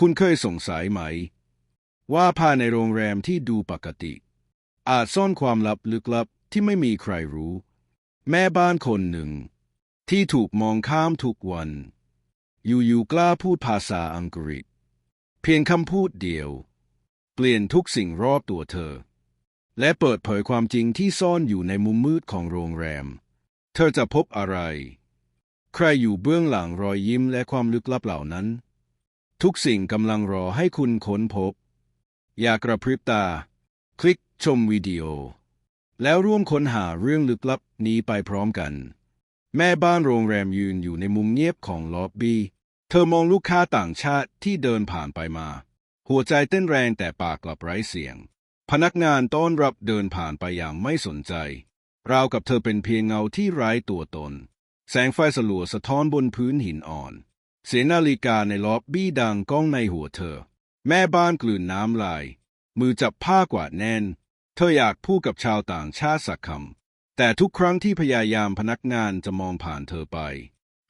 คุณเคยสงสัยไหม ว่าภายในโรงแรมที่ดูปกติ อาจซ่อนความลับลึกลับที่ไม่มีใครรู้ แม่บ้านคนหนึ่ง ที่ถูกมองข้ามทุกวัน อยู่ๆกล้าพูดภาษาอังกฤษ เพียงคำพูดเดียว เปลี่ยนทุกสิ่งรอบตัวเธอ และเปิดเผยความจริงที่ซ่อนอยู่ในมุมมืดของโรงแรม เธอจะพบอะไร ใครอยู่เบื้องหลังรอยยิ้มและความลึกลับเหล่านั้น ทุกสิ่งกำลังรอให้คุณค้นพบ อย่ากระพริบตา คลิกชมวิดีโอ แล้วร่วมค้นหาเรื่องลึกลับนี้ไปพร้อมกัน แม่บ้านโรงแรมยืนอยู่ในมุมเงียบของล็อบบี้ เธอมองลูกค้าต่างชาติที่เดินผ่านไปมา หัวใจเต้นแรงแต่ปากกลับไร้เสียง พนักงานต้อนรับเดินผ่านไปอย่างไม่สนใจ ราวกับเธอเป็นเพียงเงาที่ไร้ตัวตน แสงไฟสลัวสะท้อนบนพื้นหินอ่อน เสียงนาฬิกาในล็อบบี้ดังก้องในหัวเธอ แม่บ้านกลืนน้ำลาย มือจับผ้ากวาดแน่น เธออยากพูดกับชาวต่างชาติสักคำ แต่ทุกครั้งที่พยายามพนักงานจะมองผ่านเธอไป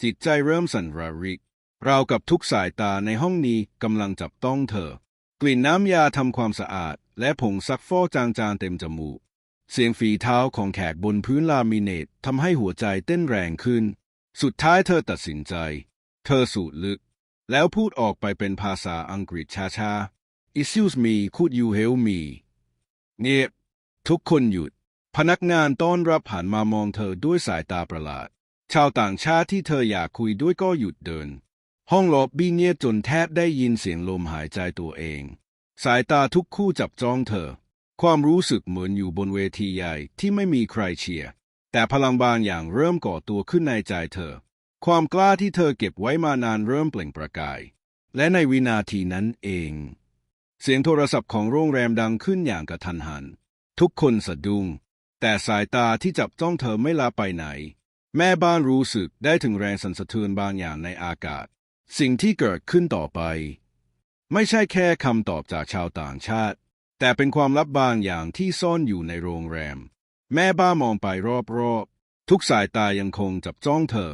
จิตใจเริ่มสั่นระริก ราวกับทุกสายตาในห้องนี้กำลังจับต้องเธอ กลิ่นน้ำยาทำความสะอาด และผงซักฟอกจางๆเต็มจมูก เสียงฝีเท้าของแขกบนพื้นลามิเนตทำให้หัวใจเต้นแรงขึ้น สุดท้ายเธอตัดสินใจ เธอสูดลึก แล้วพูดออกไปเป็นภาษาอังกฤษช้าๆ Excuse me could you help me เงียบทุกคนหยุด พนักงานต้อนรับหันมามองเธอด้วยสายตาประหลาด ชาวต่างชาติที่เธออยากคุยด้วยก็หยุดเดิน ห้องล็อบบี้เงียบจนแทบได้ยินเสียงลมหายใจตัวเอง สายตาทุกคู่จับจ้องเธอ ความรู้สึกเหมือนอยู่บนเวทีใหญ่ที่ไม่มีใครเชียร์แต่พลังบางอย่างเริ่มก่อตัวขึ้นในใจเธอ ความกล้าที่เธอเก็บไว้มานานเริ่มเปล่งประกาย และในวินาทีนั้นเอง เสียงโทรศัพท์ของโรงแรมดังขึ้นอย่างกระทันหัน ทุกคนสะดุ้ง แต่สายตาที่จับจ้องเธอไม่ลาไปไหน แม่บ้านรู้สึกได้ถึงแรงสั่นสะเทือนบางอย่างในอากาศ สิ่งที่เกิดขึ้นต่อไป ไม่ใช่แค่คำตอบจากชาวต่างชาติ แต่เป็นความลับบางอย่างที่ซ่อนอยู่ในโรงแรม แม่บ้านมองไปรอบๆทุกสายตายังคงจับจ้องเธอ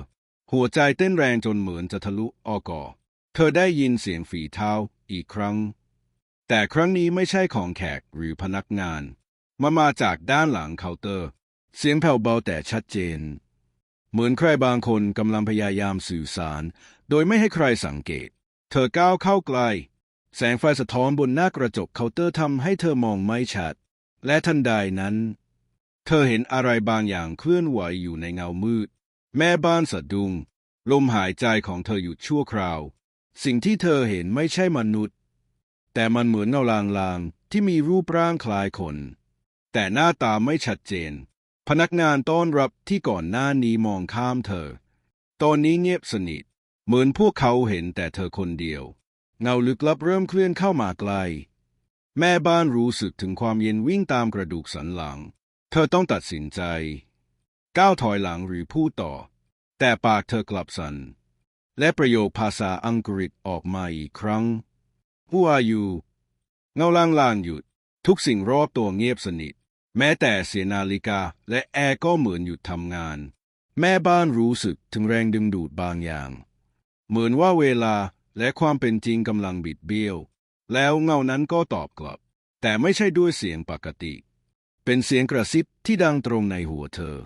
หัวใจเต้นแรงจนเหมือนจะทะลุออกอเธอได้ยินเสียงฝีเท้าอีกครั้ง แต่ครั้งนี้ไม่ใช่ของแขกหรือพนักงานมันมาจากด้านหลังเคาน์เตอร์ เสียงแผ่วเบาแต่ชัดเจน เหมือนใครบางคนกำลังพยายามสื่อสาร โดยไม่ให้ใครสังเกต เธอก้าวเข้าใกล้แสงไฟสะท้อนบนหน้ากระจกเคาน์เตอร์ทำให้เธอมองไม่ชัด และทันใดนั้น เธอเห็นอะไรบางอย่างเคลื่อนไหวอยู่ในเงามืด แม่บ้านสะดุ้งลมหายใจของเธอหยุดชั่วคราว สิ่งที่เธอเห็นไม่ใช่มนุษย์ แต่มันเหมือนเงาลางๆ ที่มีรูปร่างคล้ายคน แต่หน้าตาไม่ชัดเจน พนักงานต้อนรับที่ก่อนหน้านี้มองข้ามเธอ ตอนนี้เงียบสนิท เหมือนพวกเขาเห็นแต่เธอคนเดียว เงาลึกลับเริ่มเคลื่อนเข้ามาใกล แม่บ้านรู้สึกถึงความเย็นวิ่งตามกระดูกสันหลัง เธอต้องตัดสินใจ ก้าวถอยหลังหรือพูดต่อ แต่ปากเธอกลับสั่นและประโยคภาษาอังกฤษออกมาอีกครั้ง Who are you เงาลางๆหยุด ทุกสิ่งรอบตัวเงียบสนิท แม้แต่เสียงนาฬิกาและแอร์ก็เหมือนหยุดทำงาน แม่บ้านรู้สึกถึงแรงดึงดูดบางอย่าง เหมือนว่าเวลาและความเป็นจริงกำลังบิดเบี้ยว แล้วเงานั้นก็ตอบกลับ แต่ไม่ใช่ด้วยเสียงปกติ เป็นเสียงกระซิบที่ดังตรงในหัวเธอ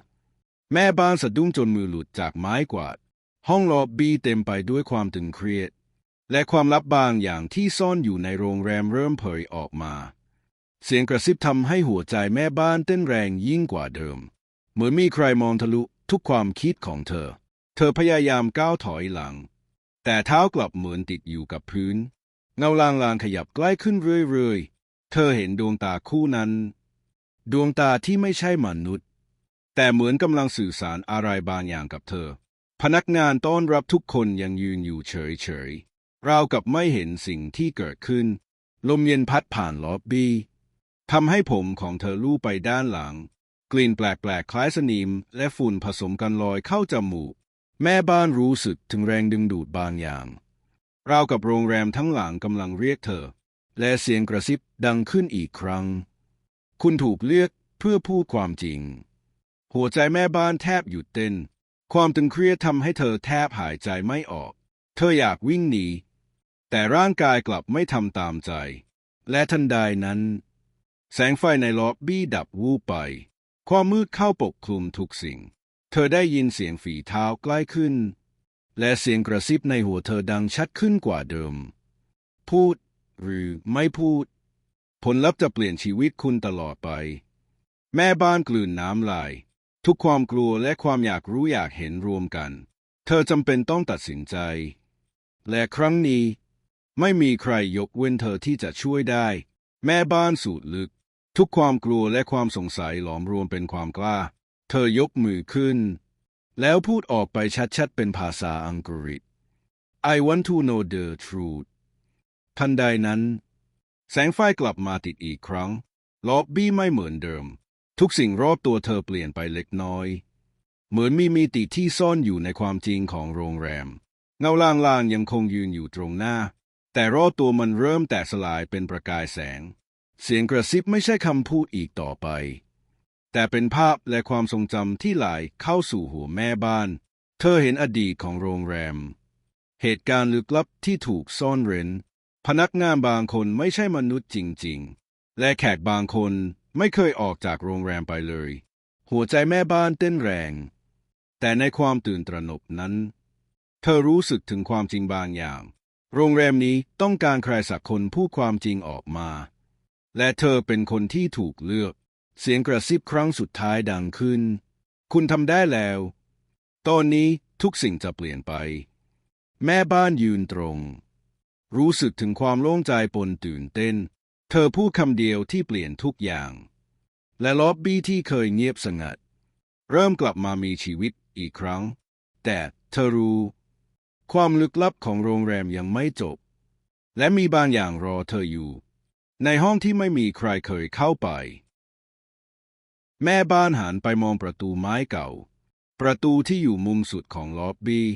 แม่บ้านสะดุ้งจนมือหลุดจากไม้กวาด ห้องล็อบบี้เต็มไปด้วยความตึงเครียด และความลับบางอย่างที่ซ่อนอยู่ในโรงแรมเริ่มเผยออกมา เสียงกระซิบทำให้หัวใจแม่บ้านเต้นแรงยิ่งกว่าเดิม เหมือนมีใครมองทะลุทุกความคิดของเธอ เธอพยายามก้าวถอยหลัง แต่เท้ากลับเหมือนติดอยู่กับพื้น เงาลางๆขยับใกล้ขึ้นเรื่อยๆ เธอเห็นดวงตาคู่นั้น ดวงตาที่ไม่ใช่มนุษย์ แต่เหมือนกำลังสื่อสารอะไรบางอย่างกับเธอ พนักงานต้อนรับทุกคนยังยืนอยู่เฉยๆราวกับไม่เห็นสิ่งที่เกิดขึ้น ลมเย็นพัดผ่านล็อบบี้ทำให้ผมของเธอลู่ไปด้านหลัง กลิ่นแปลกๆ คล้ายสนิม และฝุ่นผสมกันลอยเข้าจมูก แม่บ้านรู้สึกถึงแรงดึงดูดบางอย่างราวกับโรงแรมทั้งหลังกำลังเรียกเธอ และเสียงกระซิบดังขึ้นอีกครั้ง คุณถูกเลือกเพื่อพูดความจริง หัวใจแม่บ้านแทบหยุดเต้น ความตึงเครียดทำให้เธอแทบหายใจไม่ออก เธออยากวิ่งหนี แต่ร่างกายกลับไม่ทำตามใจ และทันใดนั้น แสงไฟในล็อบบี้ดับวูบไป ความมืดเข้าปกคลุมทุกสิ่ง เธอได้ยินเสียงฝีเท้าใกล้ขึ้น และเสียงกระซิบในหัวเธอดังชัดขึ้นกว่าเดิม พูดหรือไม่พูด ผลลัพธ์จะเปลี่ยนชีวิตคุณตลอดไป แม่บ้านกลืนน้ำลาย ทุกความกลัวและความอยากรู้อยากเห็นรวมกัน เธอจำเป็นต้องตัดสินใจ และครั้งนี้ ไม่มีใครยกเว้นเธอที่จะช่วยได้ แม่บ้านสูดลึก ทุกความกลัวและความสงสัยหลอมรวมเป็นความกล้า เธอยกมือขึ้น แล้วพูดออกไปชัดๆเป็นภาษาอังกฤษ I want to know the truth ทันใดนั้น แสงไฟกลับมาติดอีกครั้ง ล็อบบี้ไม่เหมือนเดิม ทุกสิ่งรอบตัวเธอเปลี่ยนไปเล็กน้อย เหมือนมีมิติที่ซ่อนอยู่ในความจริงของโรงแรม เงาลางๆยังคงยืนอยู่ตรงหน้า แต่รอบตัวมันเริ่มแตกสลายเป็นประกายแสง เสียงกระซิบไม่ใช่คำพูดอีกต่อไป แต่เป็นภาพและความทรงจำที่ไหลเข้าสู่หัวแม่บ้าน เธอเห็นอดีตของโรงแรม เหตุการณ์ลึกลับที่ถูกซ่อนเร้น พนักงานบางคนไม่ใช่มนุษย์จริง ๆ และแขกบางคน ไม่เคยออกจากโรงแรมไปเลย หัวใจแม่บ้านเต้นแรง แต่ในความตื่นตระหนกนั้น เธอรู้สึกถึงความจริงบางอย่าง โรงแรมนี้ต้องการใครสักคนพูดความจริงออกมา และเธอเป็นคนที่ถูกเลือก เสียงกระซิบครั้งสุดท้ายดังขึ้น คุณทำได้แล้ว ตอนนี้ทุกสิ่งจะเปลี่ยนไป แม่บ้านยืนตรง รู้สึกถึงความโล่งใจปนตื่นเต้น เธอพูดคำเดียวที่เปลี่ยนทุกอย่าง และล็อบบี้ที่เคยเงียบสงัด เริ่มกลับมามีชีวิตอีกครั้ง แต่เธอรู้ ความลึกลับของโรงแรมยังไม่จบ และมีบางอย่างรอเธออยู่ ในห้องที่ไม่มีใครเคยเข้าไป แม่บ้านหันไปมองประตูไม้เก่า ประตูที่อยู่มุมสุดของล็อบบี้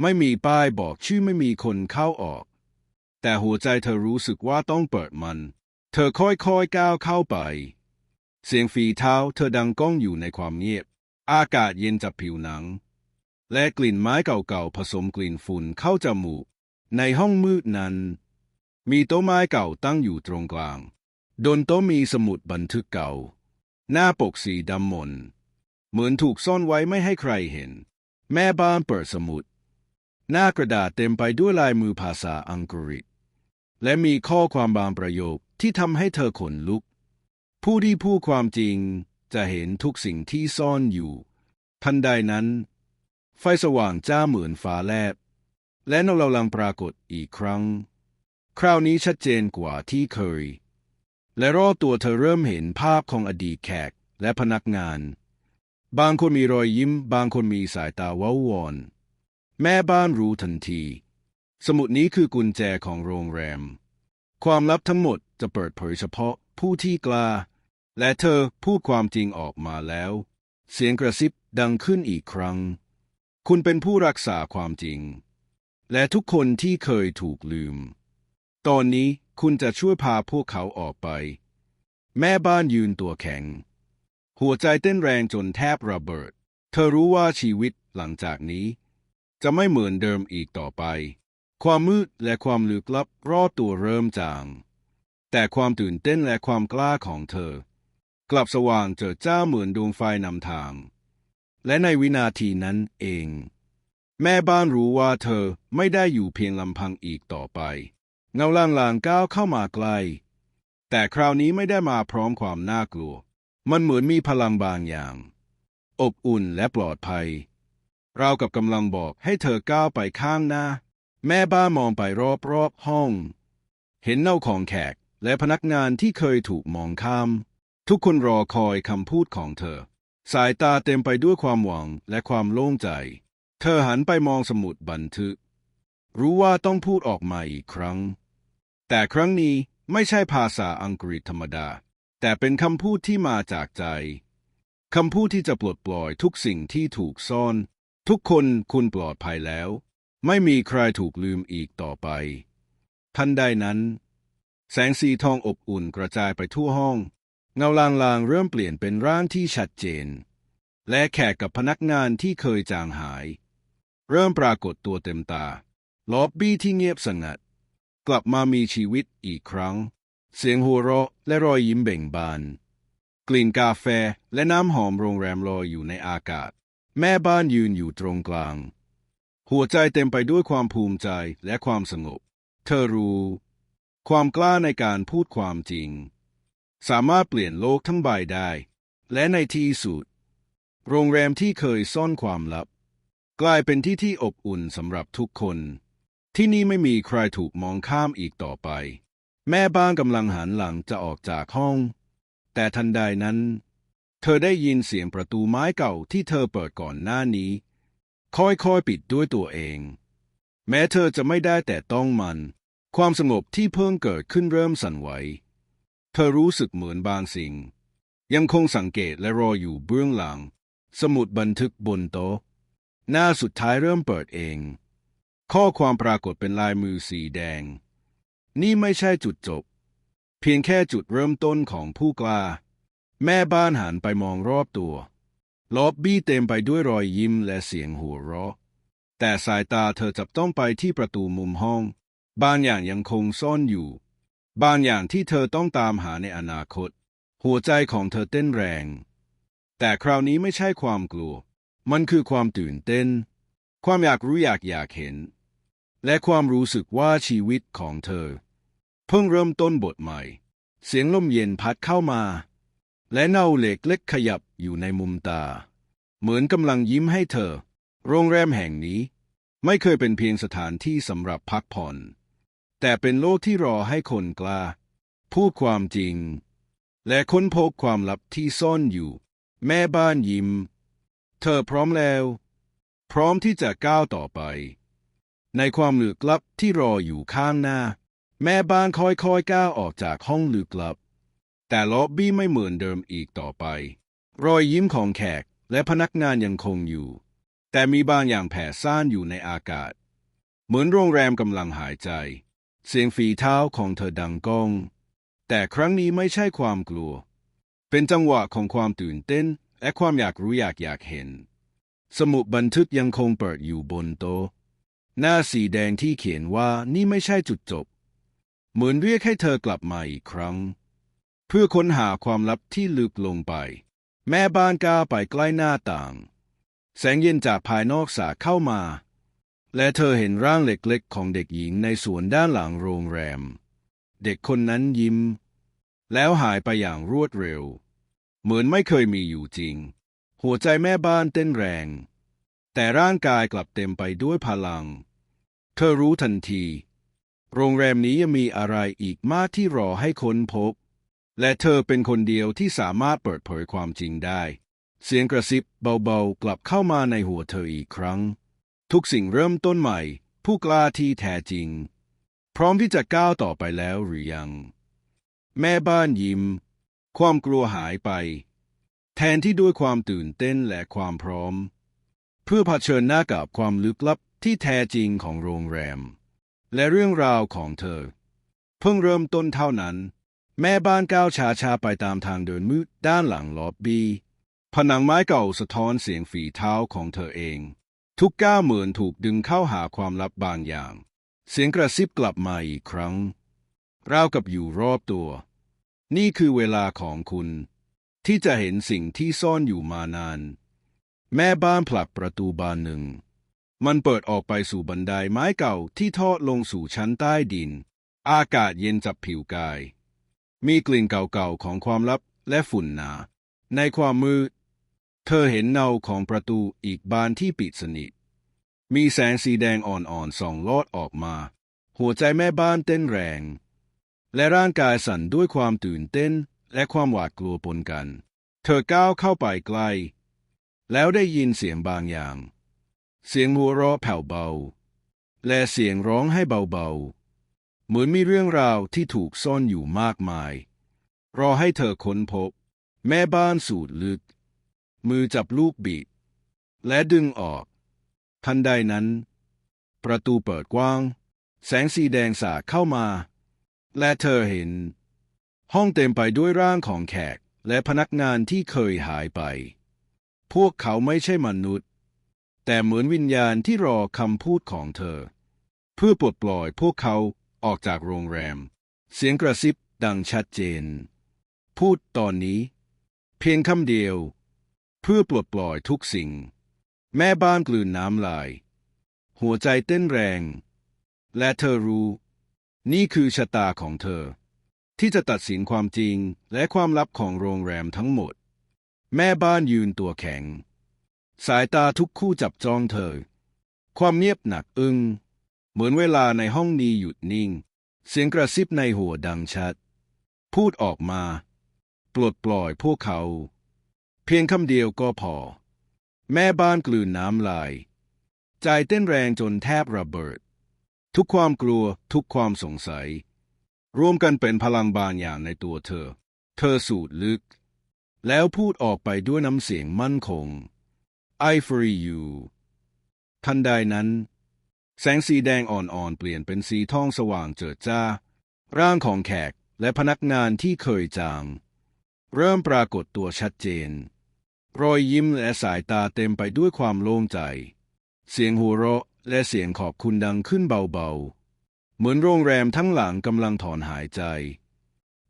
ไม่มีป้ายบอกชื่อไม่มีคนเข้าออก แต่หัวใจเธอรู้สึกว่าต้องเปิดมัน เธอค่อยๆก้าวเข้าไป เสียงฝีเท้าเธอดังก้องอยู่ในความเงียบ อากาศเย็นจับผิวหนัง และกลิ่นไม้เก่าๆผสมกลิ่นฝุ่นเข้าจมูก ในห้องมืดนั้น มีโต๊ะไม้เก่าตั้งอยู่ตรงกลางบนโต๊ะมีสมุดบันทึกเก่า หน้าปกสีดำมนเหมือนถูกซ่อนไว้ไม่ให้ใครเห็น แม่บ้านเปิดสมุด หน้ากระดาษเต็มไปด้วยลายมือภาษาอังกฤษ และมีข้อความบางประโยคที่ทำให้เธอขนลุก ผู้ที่พูดความจริงจะเห็นทุกสิ่งที่ซ่อนอยู่ ทันใดนั้น ไฟสว่างจ้าเหมือนฟ้าแลบ และนกเราลังปรากฏอีกครั้ง คราวนี้ชัดเจนกว่าที่เคย และรอบตัวเธอเริ่มเห็นภาพของอดีตแขกและพนักงาน บางคนมีรอยยิ้ม บางคนมีสายตาว้าวอน แม่บ้านรู้ทันที สมุดนี้คือกุญแจของโรงแรม ความลับทั้งหมดจะเปิดเผยเฉพาะผู้ที่กล้า และเธอพูดความจริงออกมาแล้ว เสียงกระซิบดังขึ้นอีกครั้ง คุณเป็นผู้รักษาความจริง และทุกคนที่เคยถูกลืม ตอนนี้คุณจะช่วยพาพวกเขาออกไป แม่บ้านยืนตัวแข็ง หัวใจเต้นแรงจนแทบระเบิด เธอรู้ว่าชีวิตหลังจากนี้ จะไม่เหมือนเดิมอีกต่อไป ความมืดและความลึกลับรอบตัวเริ่มจาง แต่ความตื่นเต้นและความกล้าของเธอ กลับสว่างเจิดจ้าเหมือนดวงไฟนำทาง และในวินาทีนั้นเอง แม่บ้านรู้ว่าเธอไม่ได้อยู่เพียงลำพังอีกต่อไป เงาลางๆก้าวเข้ามาใกล้ แต่คราวนี้ไม่ได้มาพร้อมความน่ากลัว มันเหมือนมีพลังบางอย่าง อบอุ่นและปลอดภัย เรากับกำลังบอกให้เธอก้าวไปข้างหน้า แม่บ้านมองไปรอบๆห้อง เห็นเน่าของแขกและพนักงานที่เคยถูกมองข้าม ทุกคนรอคอยคำพูดของเธอ สายตาเต็มไปด้วยความหวังและความโล่งใจ เธอหันไปมองสมุดบันทึก รู้ว่าต้องพูดออกมาอีกครั้ง แต่ครั้งนี้ไม่ใช่ภาษาอังกฤษธรรมดา แต่เป็นคำพูดที่มาจากใจคำพูดที่จะปลดปล่อยทุกสิ่งที่ถูกซ่อน ทุกคนคุณปลอดภัยแล้ว ไม่มีใครถูกลืมอีกต่อไป ทันใดนั้น แสงสีทองอบอุ่นกระจายไปทั่วห้อง เงาลางๆเริ่มเปลี่ยนเป็นร่างที่ชัดเจน และแขกกับพนักงานที่เคยจางหาย เริ่มปรากฏตัวเต็มตา ล็อบบี้ที่เงียบสงัด กลับมามีชีวิตอีกครั้ง เสียงหัวเราะและรอยยิ้มเบ่งบาน กลิ่นกาแฟและน้ำหอมโรงแรมลอยอยู่ในอากาศ แม่บ้านยืนอยู่ตรงกลาง หัวใจเต็มไปด้วยความภูมิใจและความสงบ เธอรู้ ความกล้าในการพูดความจริง สามารถเปลี่ยนโลกทั้งใบได้ และในที่สุด โรงแรมที่เคยซ่อนความลับ กลายเป็นที่ที่อบอุ่นสำหรับทุกคน ที่นี่ไม่มีใครถูกมองข้ามอีกต่อไป แม่บ้านกำลังหันหลังจะออกจากห้อง แต่ทันใดนั้น เธอได้ยินเสียงประตูไม้เก่าที่เธอเปิดก่อนหน้านี้ ค่อยๆปิดด้วยตัวเอง แม้เธอจะไม่ได้แต่ต้องมัน ความสงบที่เพิ่งเกิดขึ้นเริ่มสั่นไหว เธอรู้สึกเหมือนบางสิ่ง ยังคงสังเกตและรออยู่เบื้องหลัง สมุดบันทึกบนโต๊ะ หน้าสุดท้ายเริ่มเปิดเอง ข้อความปรากฏเป็นลายมือสีแดง นี่ไม่ใช่จุดจบ เพียงแค่จุดเริ่มต้นของผู้กล้า แม่บ้านหันไปมองรอบตัวล็อบบี้เต็มไปด้วยรอยยิ้มและเสียงหัวเราะ แต่สายตาเธอจับต้องไปที่ประตูมุมห้อง บางอย่างยังคงซ่อนอยู่ บางอย่างที่เธอต้องตามหาในอนาคต หัวใจของเธอเต้นแรง แต่คราวนี้ไม่ใช่ความกลัว มันคือความตื่นเต้น ความอยากรู้อยากอยากเห็น และความรู้สึกว่าชีวิตของเธอ เพิ่งเริ่มต้นบทใหม่ เสียงลมเย็นพัดเข้ามา และเงาเหล็กเล็กขยับอยู่ในมุมตา เหมือนกำลังยิ้มให้เธอ โรงแรมแห่งนี้ ไม่เคยเป็นเพียงสถานที่สำหรับพักผ่อน แต่เป็นโลกที่รอให้คนกล้า พูดความจริง และค้นพบความลับที่ซ่อนอยู่ แม่บ้านยิ้ม เธอพร้อมแล้ว พร้อมที่จะก้าวต่อไป ในความลึกลับที่รออยู่ข้างหน้า แม่บ้านค่อยๆก้าวออกจากห้องลึกลับ แต่ล็อบบี้ไม่เหมือนเดิมอีกต่อไป รอยยิ้มของแขกและพนักงานยังคงอยู่ แต่มีบางอย่างแผ่ซ่านอยู่ในอากาศ เหมือนโรงแรมกำลังหายใจ เสียงฝีเท้าของเธอดังก้อง แต่ครั้งนี้ไม่ใช่ความกลัว เป็นจังหวะของความตื่นเต้น และความอยากรู้อยากอยากเห็น สมุดบันทึกยังคงเปิดอยู่บนโต๊ะ หน้าสีแดงที่เขียนว่านี่ไม่ใช่จุดจบ เหมือนเรียกให้เธอกลับมาอีกครั้ง เพื่อค้นหาความลับที่ลึกลงไป แม่บ้านก้าวไปใกล้หน้าต่าง แสงเย็นจากภายนอกสาเข้ามา และเธอเห็นร่างเล็กๆของเด็กหญิงในสวนด้านหลังโรงแรม เด็กคนนั้นยิ้ม แล้วหายไปอย่างรวดเร็ว เหมือนไม่เคยมีอยู่จริง หัวใจแม่บ้านเต้นแรง แต่ร่างกายกลับเต็มไปด้วยพลัง เธอรู้ทันที โรงแรมนี้ยังมีอะไรอีกมากที่รอให้ค้นพบ และเธอเป็นคนเดียวที่สามารถเปิดเผยความจริงได้ เสียงกระซิบเบาๆกลับเข้ามาในหัวเธออีกครั้ง ทุกสิ่งเริ่มต้นใหม่ ผู้กล้าที่แท้จริง พร้อมที่จะก้าวต่อไปแล้วหรือยัง แม่บ้านยิ้ม ความกลัวหายไป แทนที่ด้วยความตื่นเต้นและความพร้อม เพื่อเผชิญหน้ากับความลึกลับที่แท้จริงของโรงแรม และเรื่องราวของเธอ เพิ่งเริ่มต้นเท่านั้น แม่บ้านก้าวช้าๆไปตามทางเดินมืดด้านหลังล็อบบี้ผนังไม้เก่าสะท้อนเสียงฝีเท้าของเธอเอง ทุกก้าวเหมือนถูกดึงเข้าหาความลับบางอย่าง เสียงกระซิบกลับมาอีกครั้งราวกับอยู่รอบตัว นี่คือเวลาของคุณ ที่จะเห็นสิ่งที่ซ่อนอยู่มานาน แม่บ้านผลักประตูบานหนึ่ง มันเปิดออกไปสู่บันไดไม้เก่าที่ทอดลงสู่ชั้นใต้ดิน อากาศเย็นจับผิวกาย มีกลิ่นเก่าๆของความลับและฝุ่นหนา ในความมืด เธอเห็นเงาของประตูอีกบานที่ปิดสนิท มีแสงสีแดงอ่อนๆส่องลอดออกมา หัวใจแม่บ้านเต้นแรง และร่างกายสั่นด้วยความตื่นเต้นและความหวาดกลัวปนกัน เธอก้าวเข้าไปใกล้ แล้วได้ยินเสียงบางอย่าง เสียงหัวเราะแผ่วเบา และเสียงร้องให้เบาๆ เหมือนมีเรื่องราวที่ถูกซ่อนอยู่มากมาย รอให้เธอค้นพบ แม่บ้านสูดลึก มือจับลูกบิดและดึงออก ทันใดนั้น ประตูเปิดกว้าง แสงสีแดงสาดเข้ามา และเธอเห็น ห้องเต็มไปด้วยร่างของแขกและพนักงานที่เคยหายไป พวกเขาไม่ใช่มนุษย์ แต่เหมือนวิญญาณที่รอคำพูดของเธอ เพื่อปลดปล่อยพวกเขาออกจากโรงแรม เสียงกระซิบดังชัดเจน พูดตอนนี้ เพียงคำเดียว เพื่อปลดปล่อยทุกสิ่ง แม่บ้านกลืนน้ำลาย หัวใจเต้นแรง และเธอรู้ นี่คือชะตาของเธอ ที่จะตัดสินความจริงและความลับของโรงแรมทั้งหมด แม่บ้านยืนตัวแข็ง สายตาทุกคู่จับจ้องเธอ ความเงียบหนักอึง้งเหมือนเวลาในห้องนี้หยุดนิ่ง เสียงกระซิบในหัวดังชัด พูดออกมา ปลดปล่อยพวกเขา เพียงคำเดียวก็พอ แม่บ้านกลืนน้ำลาย ใจเต้นแรงจนแทบระเบิด ทุกความกลัวทุกความสงสัย รวมกันเป็นพลังบางอย่างในตัวเธอ เธอสูดลึก แล้วพูดออกไปด้วยน้ำเสียงมั่นคง I free you ทันใดนั้น แสงสีแดงอ่อนๆ เปลี่ยนเป็นสีทองสว่างเจิดจ้า ร่างของแขกและพนักงานที่เคยจาง เริ่มปรากฏตัวชัดเจน รอยยิ้มและสายตาเต็มไปด้วยความโล่งใจ เสียงหัวเราะและเสียงขอบคุณดังขึ้นเบาๆ เหมือนโรงแรมทั้งหลังกำลังถอนหายใจ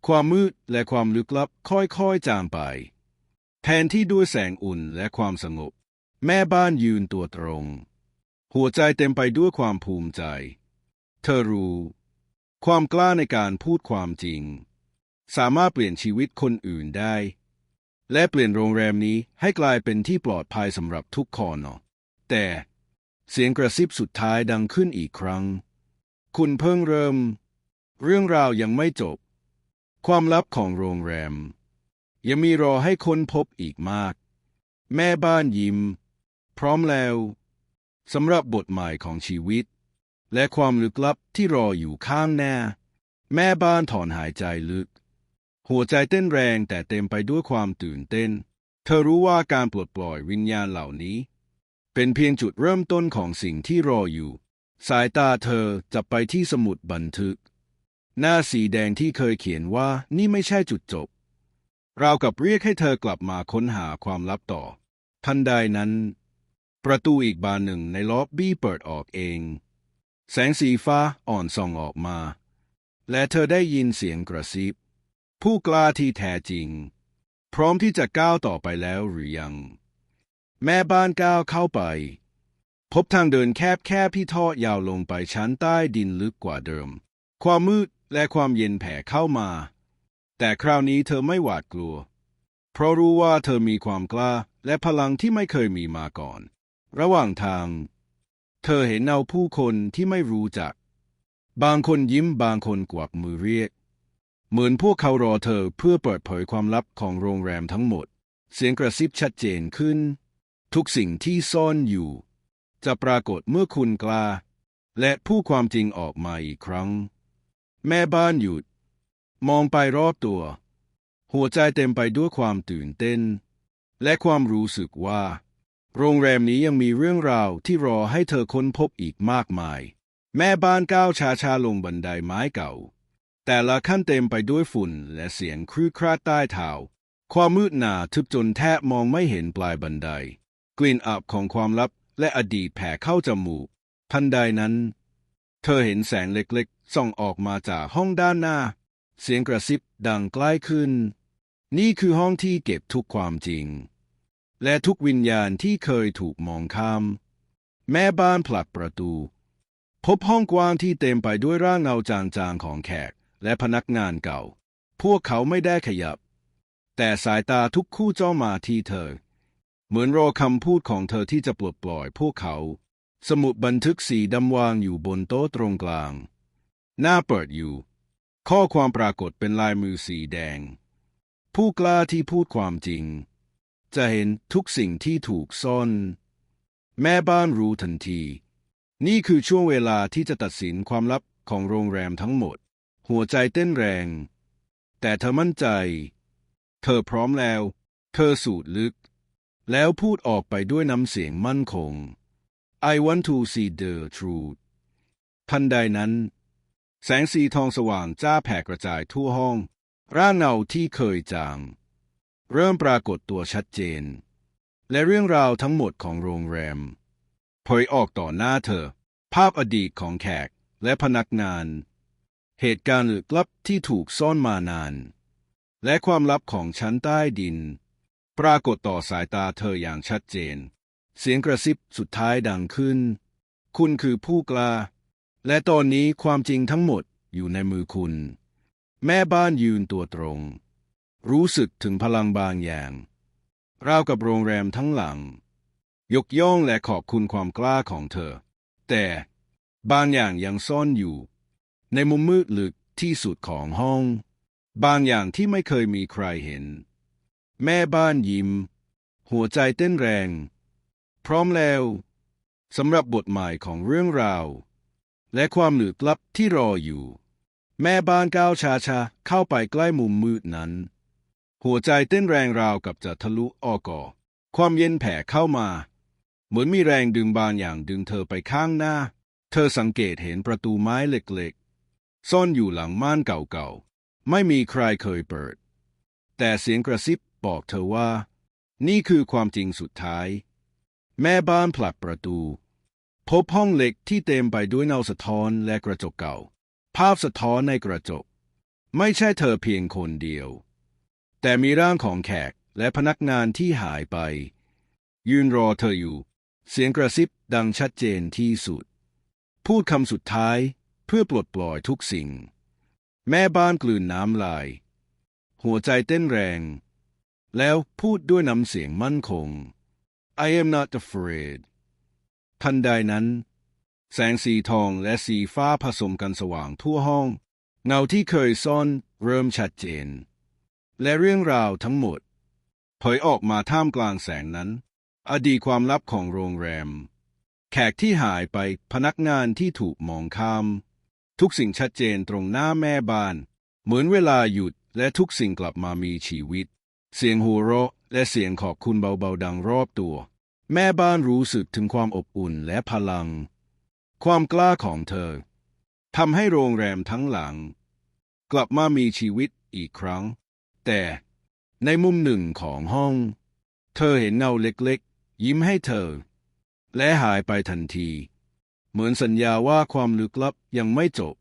ความมืดและความลึกลับค่อยๆจางไป แทนที่ด้วยแสงอุ่นและความสงบ แม่บ้านยืนตัวตรง หัวใจเต็มไปด้วยความภูมิใจ เธอรู้ ความกล้าในการพูดความจริง สามารถเปลี่ยนชีวิตคนอื่นได้ และเปลี่ยนโรงแรมนี้ให้กลายเป็นที่ปลอดภัยสำหรับทุกคนเนาะแต่เสียงกระซิบสุดท้ายดังขึ้นอีกครั้ง คุณเพิ่งเริ่ม เรื่องราวยังไม่จบ ความลับของโรงแรม ยังมีรอให้ค้นพบอีกมาก แม่บ้านยิ้ม พร้อมแล้วสำหรับบทใหม่ของชีวิต และความลึกลับที่รออยู่ข้างหน้า แม่บ้านถอนหายใจลึก หัวใจเต้นแรงแต่เต็มไปด้วยความตื่นเต้น เธอรู้ว่าการปลดปล่อยวิญญาณเหล่านี้ เป็นเพียงจุดเริ่มต้นของสิ่งที่รออยู่ สายตาเธอจะไปที่สมุดบันทึก หน้าสีแดงที่เคยเขียนว่านี่ไม่ใช่จุดจบ เราวกับเรียกให้เธอกลับมาค้นหาความลับต่อ ทันใดนั้น ประตูอีกบานหนึ่งในล็อบบี้เปิดออกเอง แสงสีฟ้าอ่อนส่องออกมา และเธอได้ยินเสียงกระซิบ ผู้กล้าที่แท้จริง พร้อมที่จะก้าวต่อไปแล้วหรือยัง แม่บ้านก้าวเข้าไป พบทางเดินแคบๆที่ทอดยาวลงไปชั้นใต้ดินลึกกว่าเดิม ความมืดและความเย็นแผ่เข้ามา แต่คราวนี้เธอไม่หวาดกลัว เพราะรู้ว่าเธอมีความกล้าและพลังที่ไม่เคยมีมาก่อน ระหว่างทาง เธอเห็นเงาผู้คนที่ไม่รู้จัก บางคนยิ้มบางคนกวักมือเรียก เหมือนพวกเขารอเธอเพื่อเปิดเผยความลับของโรงแรมทั้งหมด เสียงกระซิบชัดเจนขึ้น ทุกสิ่งที่ซ่อนอยู่ จะปรากฏเมื่อคุณกล้า และผู้ความจริงออกมาอีกครั้ง แม่บ้านหยุด มองไปรอบตัว หัวใจเต็มไปด้วยความตื่นเต้น และความรู้สึกว่า โรงแรมนี้ยังมีเรื่องราวที่รอให้เธอค้นพบอีกมากมาย แม่บ้านก้าวช้าๆลงบันไดไม้เก่า แต่ละขั้นเต็มไปด้วยฝุ่นและเสียงครื้คราดใต้เท้าความมืดหนาทึบจนแทบมองไม่เห็นปลายบันได กลิ่นอับของความลับและอดีตแผ่เข้าจมูกทันใดนั้น เธอเห็นแสงเล็กๆ ส่องออกมาจากห้องด้านหน้า เสียงกระซิบดังใกล้ขึ้น นี่คือห้องที่เก็บทุกความจริง และทุกวิญญาณที่เคยถูกมองข้าม แม่บ้านผลักประตู พบห้องกว้างที่เต็มไปด้วยร่างเงาจางๆของแขก และพนักงานเก่า พวกเขาไม่ได้ขยับ แต่สายตาทุกคู่จ้องมาที่เธอ เหมือนรอคำพูดของเธอที่จะปลดปล่อยพวกเขา สมุดบันทึกสีดำวางอยู่บนโต๊ะตรงกลาง หน้าเปิดอยู่ ข้อความปรากฏเป็นลายมือสีแดง ผู้กล้าที่พูดความจริง จะเห็นทุกสิ่งที่ถูกซ่อน แม่บ้านรู้ทันทีนี่คือช่วงเวลาที่จะตัดสินความลับของโรงแรมทั้งหมด หัวใจเต้นแรง แต่เธอมั่นใจ เธอพร้อมแล้ว เธอสูดลึก แล้วพูดออกไปด้วยน้ำเสียงมั่นคง I want to see the truth ทันใดนั้น แสงสีทองสว่างจ้าแผ่กระจายทั่วห้อง ร่างเงาที่เคยจาง เริ่มปรากฏตัวชัดเจน และเรื่องราวทั้งหมดของโรงแรมเผยออกต่อหน้าเธอ ภาพอดีตของแขกและพนักงาน เหตุการณ์ลึกลับที่ถูกซ่อนมานาน และความลับของชั้นใต้ดิน ปรากฏต่อสายตาเธออย่างชัดเจน เสียงกระซิบสุดท้ายดังขึ้น คุณคือผู้กล้า และตอนนี้ความจริงทั้งหมดอยู่ในมือคุณ แม่บ้านยืนตัวตรง รู้สึกถึงพลังบางอย่างราวกับโรงแรมทั้งหลัง ยกย่องและขอบคุณความกล้าของเธอ แต่บางอย่างยังซ่อนอยู่ ในมุมมืดลึกที่สุดของห้อง บางอย่างที่ไม่เคยมีใครเห็น แม่บ้านยิ้ม หัวใจเต้นแรง พร้อมแล้วสำหรับบทใหม่ของเรื่องราว และความลึกลับที่รออยู่ แม่บ้านก้าวช้าๆเข้าไปใกล้มุมมืดนั้น หัวใจเต้นแรงราวกับจะทะลุออกก่อ ความเย็นแผ่เข้ามา เหมือนมีแรงดึงบางอย่างดึงเธอไปข้างหน้า เธอสังเกตเห็นประตูไม้เล็ก ซ่อนอยู่หลังม่านเก่าๆ ไม่มีใครเคยเปิด แต่เสียงกระซิบบอกเธอว่า นี่คือความจริงสุดท้าย แม่บ้านผลักประตู พบห้องเล็กที่เต็มไปด้วยเงาสะท้อนและกระจกเก่า ภาพสะท้อนในกระจก ไม่ใช่เธอเพียงคนเดียว แต่มีร่างของแขกและพนักงานที่หายไป ยืนรอเธออยู่ เสียงกระซิบดังชัดเจนที่สุด พูดคำสุดท้าย พื่อปลดปล่อยทุกสิ่ง แม่บ้านกลืนน้ำลาย หัวใจเต้นแรง แล้วพูดด้วยน้ำเสียงมั่นคง I am not afraid ทันใดนั้น แสงสีทองและสีฟ้าผสมกันสว่างทั่วห้อง เงาที่เคยซ่อนเริ่มชัดเจน และเรื่องราวทั้งหมด เผยออกมาท่ามกลางแสงนั้น อดีตความลับของโรงแรม แขกที่หายไปพนักงานที่ถูกมองข้าม ทุกสิ่งชัดเจนตรงหน้าแม่บ้าน เหมือนเวลาหยุดและทุกสิ่งกลับมามีชีวิต เสียงหัวเราะและเสียงขอบคุณเบาๆดังรอบตัว แม่บ้านรู้สึกถึงความอบอุ่นและพลัง ความกล้าของเธอทำให้โรงแรมทั้งหลัง กลับมามีชีวิตอีกครั้ง แต่ในมุมหนึ่งของห้อง เธอเห็นเงาเล็กๆ ยิ้มให้เธอ และหายไปทันที เหมือนสัญญาว่าความลึกลับยังไม่จบ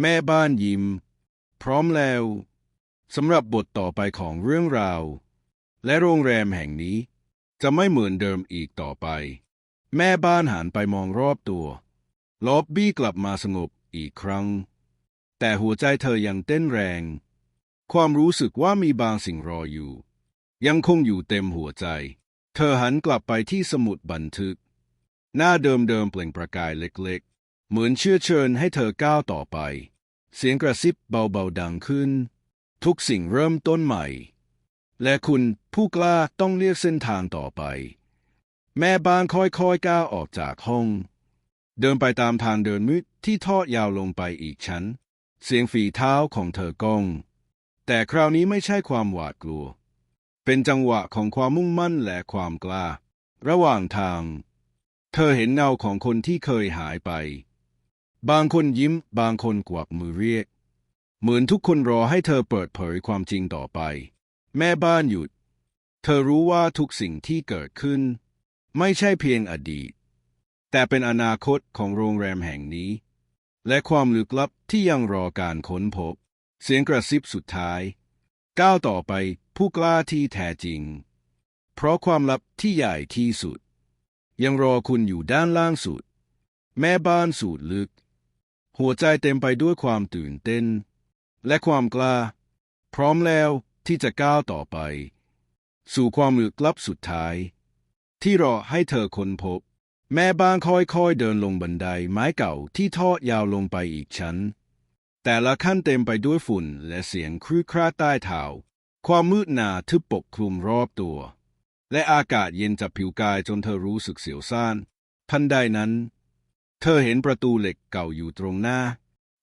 แม่บ้านยิ้ม พร้อมแล้วสำหรับบทต่อไปของเรื่องราว และโรงแรมแห่งนี้ จะไม่เหมือนเดิมอีกต่อไป แม่บ้านหันไปมองรอบตัวล็อบบี้กลับมาสงบอีกครั้ง แต่หัวใจเธอยังเต้นแรง ความรู้สึกว่ามีบางสิ่งรออยู่ ยังคงอยู่เต็มหัวใจ เธอหันกลับไปที่สมุดบันทึก หน้าเดิมๆเปล่งประกายเล็กๆ เหมือนเชื่อเชิญให้เธอก้าวต่อไป เสียงกระซิบเบาๆดังขึ้น ทุกสิ่งเริ่มต้นใหม่ และคุณผู้กล้าต้องเลือกเส้นทางต่อไป แม่บ้านค่อยๆก้าวออกจากห้อง เดินไปตามทางเดินมืดที่ทอดยาวลงไปอีกชั้น เสียงฝีเท้าของเธอก้อง แต่คราวนี้ไม่ใช่ความหวาดกลัว เป็นจังหวะของความมุ่งมั่นและความกล้า ระหว่างทาง เธอเห็นเงาของคนที่เคยหายไป บางคนยิ้ม บางคนกวักมือเรียก เหมือนทุกคนรอให้เธอเปิดเผยความจริงต่อไป แม่บ้านหยุด เธอรู้ว่าทุกสิ่งที่เกิดขึ้น ไม่ใช่เพียงอดีต แต่เป็นอนาคตของโรงแรมแห่งนี้ และความลึกลับที่ยังรอการค้นพบ เสียงกระซิบสุดท้าย ก้าวต่อไปผู้กล้าที่แท้จริง เพราะความลับที่ใหญ่ที่สุด ยังรอคุณอยู่ด้านล่างสุด แม่บ้านสูดลึก หัวใจเต็มไปด้วยความตื่นเต้น และความกล้า พร้อมแล้วที่จะก้าวต่อไป สู่ความลึกลับสุดท้าย ที่รอให้เธอค้นพบ แม่บ้านค่อยๆเดินลงบันไดไม้เก่าที่ทอดยาวลงไปอีกชั้น แต่ละขั้นเต็มไปด้วยฝุ่นและเสียงครื้คร่าใต้เท้าความมืดหนาทึบปกคลุมรอบตัว และอากาศเย็นจับผิวกายจนเธอรู้สึกเสียวซ่านทันใดนั้น เธอเห็นประตูเหล็กเก่าอยู่ตรงหน้า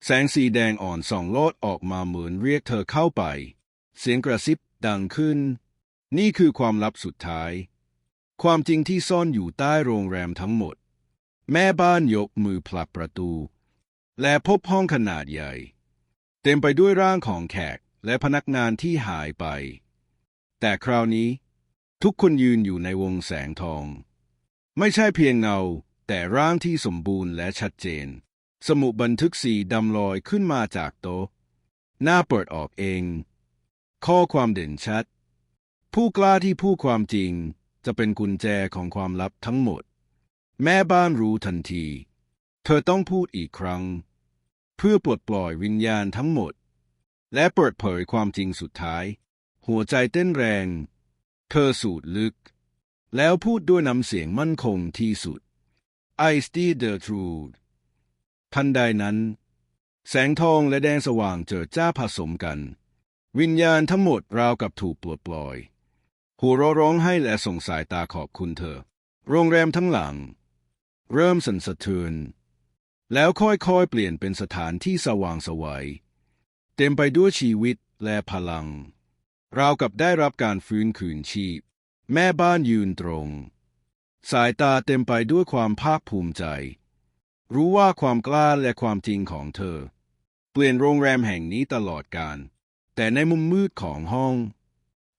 แสงสีแดงอ่อนส่องโลดออกมาเหมือนเรียกเธอเข้าไป เสียงกระซิบดังขึ้น นี่คือความลับสุดท้าย ความจริงที่ซ่อนอยู่ใต้โรงแรมทั้งหมด แม่บ้านยกมือผลักประตู และพบห้องขนาดใหญ่ เต็มไปด้วยร่างของแขกและพนักงานที่หายไป แต่คราวนี้ ทุกคนยืนอยู่ในวงแสงทอง ไม่ใช่เพียงเงา แต่ร่างที่สมบูรณ์และชัดเจน สมุดบันทึกสีดำลอยขึ้นมาจากโต๊ะ หน้าเปิดออกเอง ข้อความเด่นชัด ผู้กล้าที่พูดความจริง จะเป็นกุญแจของความลับทั้งหมด แม่บ้านรู้ทันที เธอต้องพูดอีกครั้ง เพื่อปลดปล่อยวิญญาณทั้งหมด และเปิดเผยความจริงสุดท้าย หัวใจเต้นแรง เธอสูดลึก แล้วพูดด้วยน้ำเสียงมั่นคงที่สุด I see the truth ทันใดนั้น แสงทองและแดงสว่างเจิดจ้าผสมกัน วิญญาณทั้งหมดราวกับถูกปลดปล่อยหัวเราะร้องให้และส่งสายตาขอบคุณเธอ โรงแรมทั้งหลัง เริ่มสั่นสะเทือน แล้วค่อยๆเปลี่ยนเป็นสถานที่สว่างสวัย เต็มไปด้วยชีวิตและพลัง ราวกับได้รับการฟื้นคืนชีพ แม่บ้านยืนตรง สายตาเต็มไปด้วยความภาคภูมิใจ รู้ว่าความกล้าและความจริงของเธอ เปลี่ยนโรงแรมแห่งนี้ตลอดกาลแต่ในมุมมืดของห้อง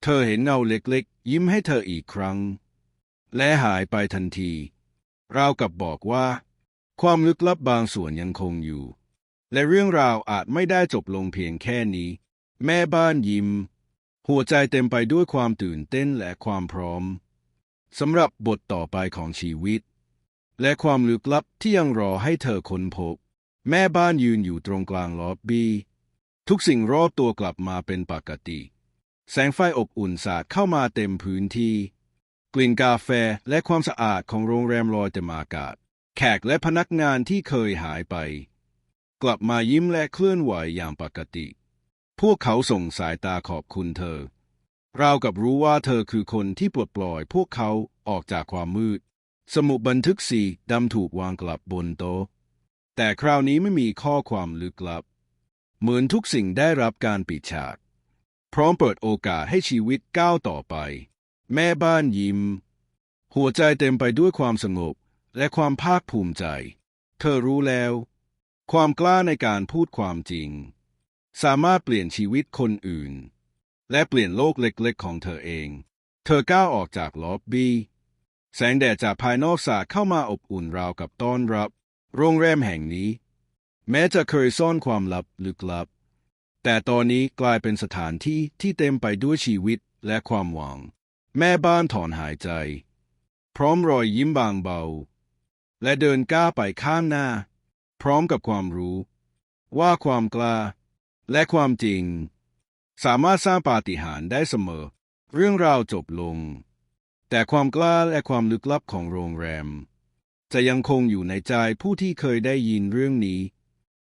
เธอเห็นเงาเล็กๆ ยิ้มให้เธออีกครั้ง และหายไปทันที ราวกับบอกว่า ความลึกลับบางส่วนยังคงอยู่ และเรื่องราวอาจไม่ได้จบลงเพียงแค่นี้ แม่บ้านยิ้ม หัวใจเต็มไปด้วยความตื่นเต้นและความพร้อมสำหรับบทต่อไปของชีวิต และความลึกลับที่ยังรอให้เธอค้นพบ แม่บ้านยืนอยู่ตรงกลางล็อบบี้ ทุกสิ่งรอบตัวกลับมาเป็นปกติ แสงไฟอบอุ่นสาดเข้ามาเต็มพื้นที่ กลิ่นกาแฟและความสะอาดของโรงแรมลอยเต็มอากาศ แขกและพนักงานที่เคยหายไป กลับมายิ้มและเคลื่อนไหวอย่างปกติ พวกเขาส่งสายตาขอบคุณเธอ ราวกับรู้ว่าเธอคือคนที่ปลดปล่อยพวกเขาออกจากความมืด สมุดบันทึกสีดำถูกวางกลับบนโต๊ะ แต่คราวนี้ไม่มีข้อความลึกลับ เหมือนทุกสิ่งได้รับการปิดฉาก พร้อมเปิดโอกาสให้ชีวิตก้าวต่อไป แม่บ้านยิ้ม หัวใจเต็มไปด้วยความสงบและความภาคภูมิใจ เธอรู้แล้ว ความกล้าในการพูดความจริง สามารถเปลี่ยนชีวิตคนอื่น และเปลี่ยนโลกเล็กๆของเธอเอง เธอก้าวออกจากล็อบบี้ แสงแดดจากภายนอกสาดเข้ามาอบอุ่นราวกับต้อนรับ โรงแรมแห่งนี้ แม้จะเคยซ่อนความลับลึกลับ แต่ตอนนี้กลายเป็นสถานที่ที่เต็มไปด้วยชีวิตและความหวัง แม่บ้านถอนหายใจ พร้อมรอยยิ้มบางเบา และเดินก้าวไปข้างหน้า พร้อมกับความรู้ ว่าความกล้า และความจริง สามารถสร้างปาฏิหาริย์ได้เสมอ เรื่องราวจบลง แต่ความกล้าและความลึกลับของโรงแรม จะยังคงอยู่ในใจผู้ที่เคยได้ยินเรื่องนี้